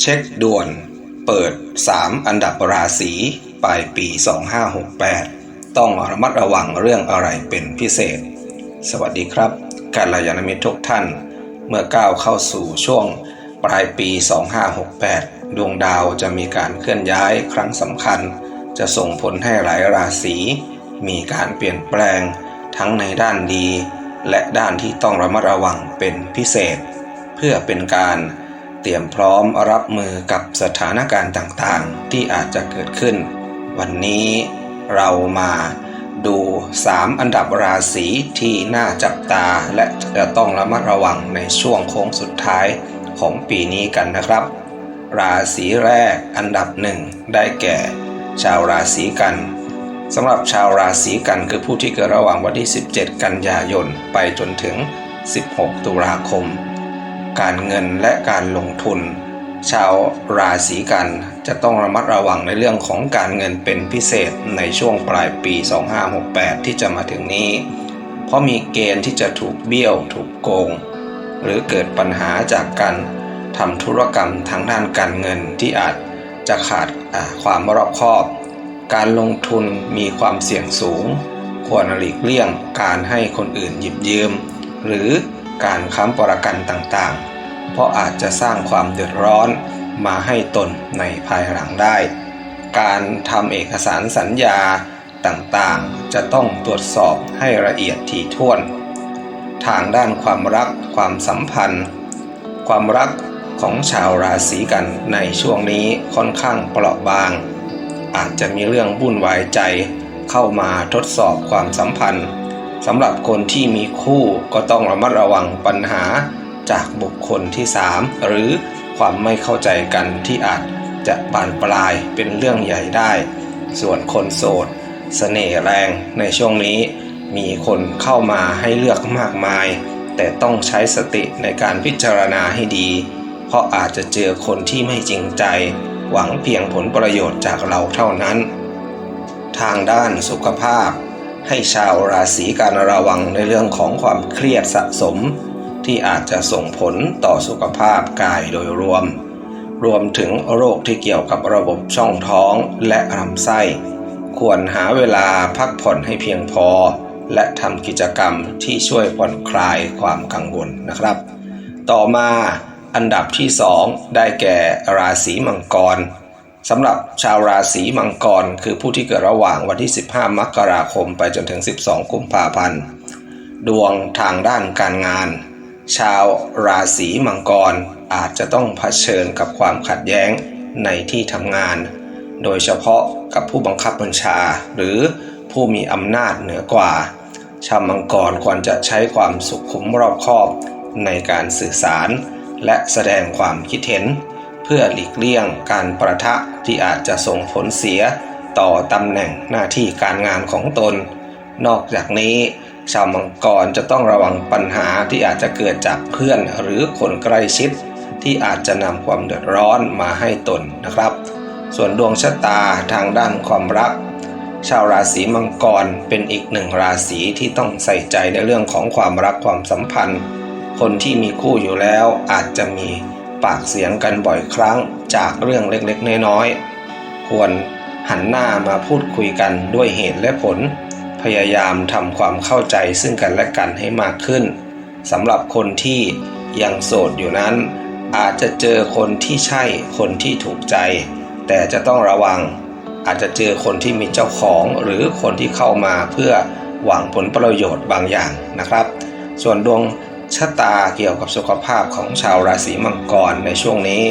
เช็คด่วน เปิด 3 อันดับราศีปลายปี 2568 ต้องระมัดระวังเรื่องอะไรเป็นพิเศษ สวัสดีครับกัลยาณมิตรทุกท่าน เมื่อก้าวเข้าสู่ช่วงปลายปี 2568 ดวงดาวจะมีการเคลื่อนย้ายครั้งสำคัญ จะส่งผลให้หลายราศีมีการเปลี่ยนแปลง ทั้งในด้านดี และด้านที่ต้องระมัดระวังเป็นพิเศษ เพื่อเป็นการ เตรียมพร้อมรับมือกับสถานการณ์ต่างๆ ที่อาจจะเกิดขึ้น วันนี้เรามาดู 3 อันดับราศีที่น่าจับตาและจะต้องระมัดระวังในช่วงโค้งสุดท้ายของปีนี้กันนะครับ ราศีแรกอันดับหนึ่งได้แก่ ชาวราศีกันสำหรับชาวราศีกันคือผู้ที่เกิดระหว่างวันที่ 17 กันยายน ไปจนถึง 16 ตุลาคม การเงินและการลงทุน ชาวราศีกันจะต้องระมัดระวังในเรื่องของการเงินเป็นพิเศษในช่วงปลายปี 2568 ที่จะมาถึงนี้ เพราะมีเกณฑ์ที่จะถูกเบี้ยว ถูกโกง หรือเกิดปัญหาจากการทำธุรกรรมทางด้านการเงินที่อาจจะขาดความรอบคอบ การลงทุนมีความเสี่ยงสูง ควรหลีกเลี่ยงการให้คนอื่นหยิบยืม หรือ การค้ำประกันต่างๆ เพราะอาจจะสร้างความเดือดร้อนมาให้ตนในภายหลังได้ การทำเอกสารสัญญาต่างๆ จะต้องตรวจสอบให้ละเอียดถี่ถ้วน ทางด้านความรักความสัมพันธ์ ความรักของชาวราศีกันในช่วงนี้ค่อนข้างเปราะบาง อาจจะมีเรื่องวุ่นวายใจเข้ามาทดสอบความสัมพันธ์ สำหรับคนที่มีคู่ก็ต้องระมัดระวังปัญหาจากบุคคลที่ 3 หรือความไม่เข้าใจกันที่อาจจะบานปลายเป็นเรื่องใหญ่ได้ ส่วนคนโสดสเสน่ห์แรงในช่วงนี้ มีคนเข้ามาให้เลือกมากมาย แต่ต้องใช้สติในการพิจารณาให้ดี เพราะอาจจะเจอคนที่ไม่จริงใจ หวังเพียงผลประโยชน์จากเราเท่านั้น ทางด้านสุขภาพ ให้ชาวราศีการระวังในเรื่องของความเครียดสะสม ที่อาจจะส่งผลต่อสุขภาพกายโดยรวม รวมถึงโรคที่เกี่ยวกับระบบช่องท้องและลำไส้ ควรหาเวลาพักผ่อนให้เพียงพอ และทำกิจกรรมที่ช่วยผ่อนคลายความกังวลนะครับ ต่อมาอันดับที่ 2 ได้แก่ราศีมังกร สำหรับชาวราศีมังกร คือผู้ที่เกิดระหว่างวันที่ 15 มกราคมไปจนถึง 12 กุมภาพันธ์ ดวงทางด้านการงาน ชาวราศีมังกรอาจจะต้องเผชิญกับความขัดแย้งในที่ทำงาน โดยเฉพาะกับผู้บังคับบัญชา หรือผู้มีอำนาจเหนือกว่า ชาวมังกรควรจะใช้ความสุขุมรอบคอบในการสื่อสาร และแสดงความคิดเห็น พื่อหลีกเลี่ยงการประทะที่อาจจะส่งผลเสียต่อตำแหน่งหน้าที่การงานของตน นอกจากนี้ ชาวมังกรจะต้องระวังปัญหาที่อาจจะเกิดจากเพื่อนหรือคนใกล้ชิด ที่อาจจะนำความเดือดร้อนมาให้ตนนะครับ ส่วนดวงชะตาทางด้านความรัก ชาวราศีมังกรเป็นอีกหนึ่งราศีที่ต้องใส่ใจในเรื่องของความรักความสัมพันธ์ คนที่มีคู่อยู่แล้วอาจจะมี ปากเสียงกันบ่อยครั้งจากเรื่องเล็กๆ น้อยๆ ควรหันหน้ามาพูดคุยกันด้วยเหตุและผล พยายามทำความเข้าใจซึ่งกันและกันให้มากขึ้นสำหรับคนที่ยังโสดอยู่นั้น อาจจะเจอคนที่ใช่คนที่ถูกใจ แต่จะต้องระวัง อาจจะเจอคนที่มีเจ้าของหรือคนที่เข้ามาเพื่อหวังผลประโยชน์บางอย่างนะครับ ส่วนดวง ชะตาเกี่ยวกับสุขภาพของชาวราศีมังกรในช่วงนี้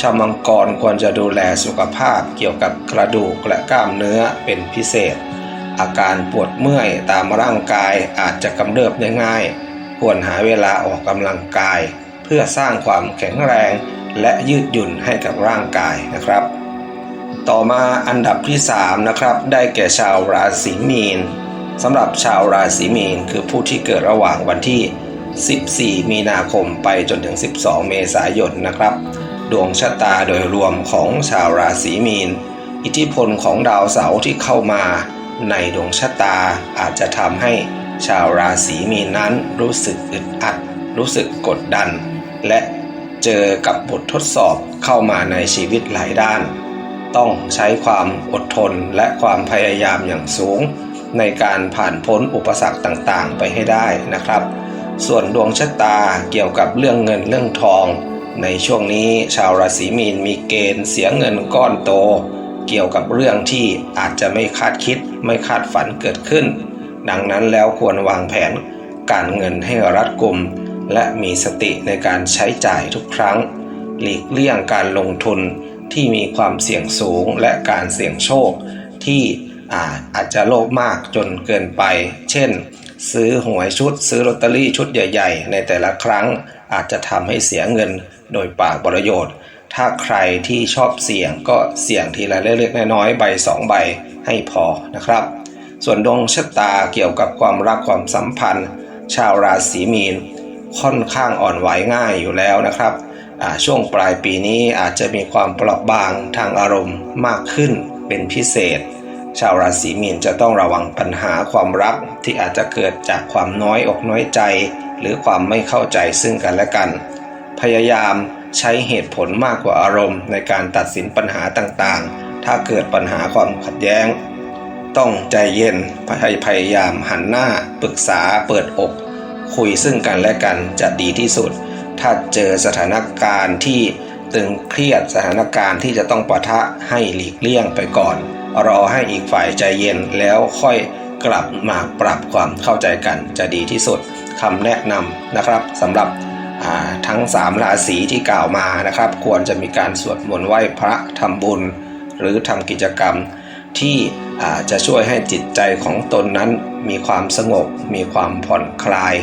ชาวมังกรควรจะดูแลสุขภาพเกี่ยวกับกระดูกและกล้ามเนื้อเป็นพิเศษ อาการปวดเมื่อยตามร่างกายอาจจะกำเริบได้ง่าย ควรหาเวลาออกกำลังกาย เพื่อสร้างความแข็งแรงและยืดหยุ่นให้กับร่างกายนะครับ ต่อมาอันดับที่3นะครับได้แก่ชาวราศีมีนสำหรับชาวราศีมีนคือผู้ที่เกิดระหว่างวันที่ 14 มีนาคมไปจนถึง 12 เมษายนนะครับ ดวงชะตาโดยรวมของชาวราศีมีน อิทธิพลของดาวเสาร์ที่เข้ามาในดวงชะตาอาจจะทำให้ชาวราศีมีนนั้นรู้สึกอึดอัด รู้สึกกดดัน และเจอกับบททดสอบเข้ามาในชีวิตหลายด้าน ต้องใช้ความอดทนและความพยายามอย่างสูง ในการผ่านพ้นอุปสรรคต่างๆ ไปให้ได้นะครับ ส่วนดวงชะตาเกี่ยวกับเรื่องเงินเรื่องทอง ในช่วงนี้ชาวราศีมีนมีเกณฑ์เสียเงินก้อนโต เกี่ยวกับเรื่องที่อาจจะไม่คาดคิดไม่คาดฝันเกิดขึ้น ดังนั้นแล้วควรวางแผนการเงินให้รัดกุม และมีสติในการใช้จ่ายทุกครั้ง หลีกเลี่ยงการลงทุนที่มีความเสี่ยงสูงและการเสี่ยงโชคที่อาอาจจะโลภมากจนเกินไป เช่น ซื้อหวยชุด ซื้อลอตเตอรี่ชุดใหญ่ ๆ ในแต่ละครั้งอาจจะทำให้เสียเงินโดยปากประโยชน์ ถ้าใครที่ชอบเสี่ยงก็เสี่ยงทีละเล็กๆน้อยๆใบสองใบให้พอนะครับ ส่วนดวงชะตาเกี่ยวกับความรักความสัมพันธ์ ชาวราศีมีน ค่อนข้างอ่อนไหวง่ายอยู่แล้วนะครับช่วงปลายปีนี้อาจจะมีความเปราะบางทางอารมณ์มากขึ้นเป็นพิเศษ ชาวราศีมีนจะต้องระวังปัญหาความรักที่อาจจะเกิดจากความน้อยอกน้อยใจ หรือความไม่เข้าใจซึ่งกันและกัน พยายามใช้เหตุผลมากกว่าอารมณ์ ในการตัดสินปัญหาต่างๆ ถ้าเกิดปัญหาความขัดแย้ง ต้องใจเย็นพยายามหันหน้าปรึกษาเปิดอก คุยซึ่งกันและกันจะดีที่สุด ถ้าเจอสถานการณ์ที่ตึงเครียดสถานการณ์ที่จะต้องปะทะให้หลีกเลี่ยงไปก่อน รอให้อีกฝ่ายใจเย็นแล้วค่อยกลับมาปรับความเข้าใจกันจะดีที่สุดคำแนะนำนะครับสำหรับทั้ง 3 ราศีที่กล่าวมานะครับ ควรจะมีการสวดมนต์ไหว้พระทำบุญ หรือทำกิจกรรมที่จะช่วยให้จิตใจของตนนั้นมีความสงบ มีความผ่อนคลาย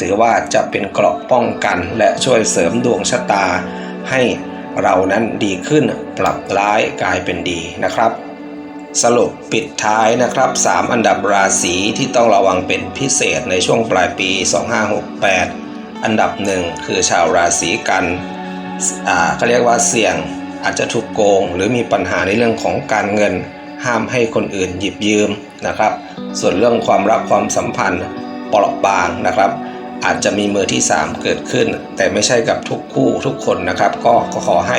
ถือว่าจะเป็นเกราะป้องกัน และช่วยเสริมดวงชะตา ให้เรานั้นดีขึ้นปรับร้ายกลายเป็นดีนะครับ สรุปปิดท้ายนะครับ 3 อันดับราศีที่ต้องระวังเป็นพิเศษในช่วงปลายปี 2568 อันดับหนึ่งคือชาวราศีกันอ่าเขาเรียกว่าเสี่ยงอาจจะถูกโกง หรือมีปัญหาในเรื่องของการเงิน ห้ามให้คนอื่นหยิบยืมนะครับ ส่วนเรื่องความรักความสัมพันธ์เปราะบางนะครับ อาจจะมีมือที่ 3 เกิดขึ้น แต่ไม่ใช่กับทุกคู่ทุกคนนะครับ ก็ขอให้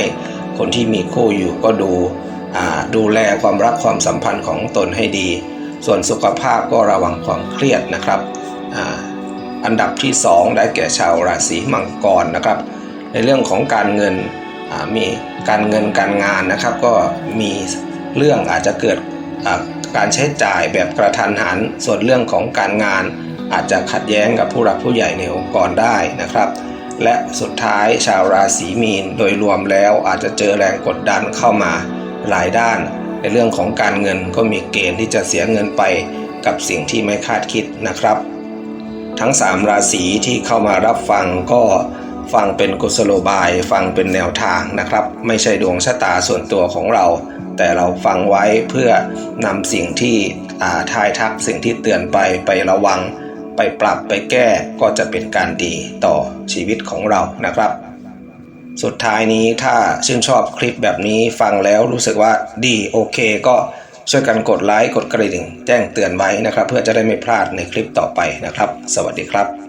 คนที่มีคู่อยู่ก็ดู ดูแลความรักความสัมพันธ์ของตนให้ดี ส่วนสุขภาพก็ระวังความเครียดนะครับออันดับที่ 2 ได้แก่ชาวราศีมังกรนะครับ ในเรื่องของการเงินมีการเงินการงานนะครับ ก็มีเรื่องอาจจะเกิดการใช้จ่ายแบบกระทันหัน ส่วนเรื่องของการงานอาจจะขัดแย้งกับผู้หลักผู้ใหญ่ในองค์กรได้นะครับ และสุดท้ายชาวราศีมีนโดยรวมแล้วอาจจะเจอแรงกดดันเข้ามา หลายด้าน ในเรื่องของการเงินก็มีเกณฑ์ที่จะเสียเงินไปกับสิ่งที่ไม่คาดคิดนะครับ ทั้ง 3 ราศีที่เข้ามารับฟังก็ฟังเป็นกุศโลบายฟังเป็นแนวทางนะครับ ไม่ใช่ดวงชะตาส่วนตัวของเรา แต่เราฟังไว้เพื่อนำสิ่งที่อ่าทายทักสิ่งที่เตือนไปไประวัง ไปปรับไปแก้ก็จะเป็นการดีต่อชีวิตของเรานะครับ สุดท้ายนี้ถ้าชื่นชอบคลิปแบบนี้ฟังแล้วรู้สึกว่าดีโอเคก็ช่วยกันกดไลค์กดกระดิ่ง แจ้งเตือนไว้นะครับ เพื่อจะได้ไม่พลาดในคลิปต่อไปนะครับ สวัสดีครับ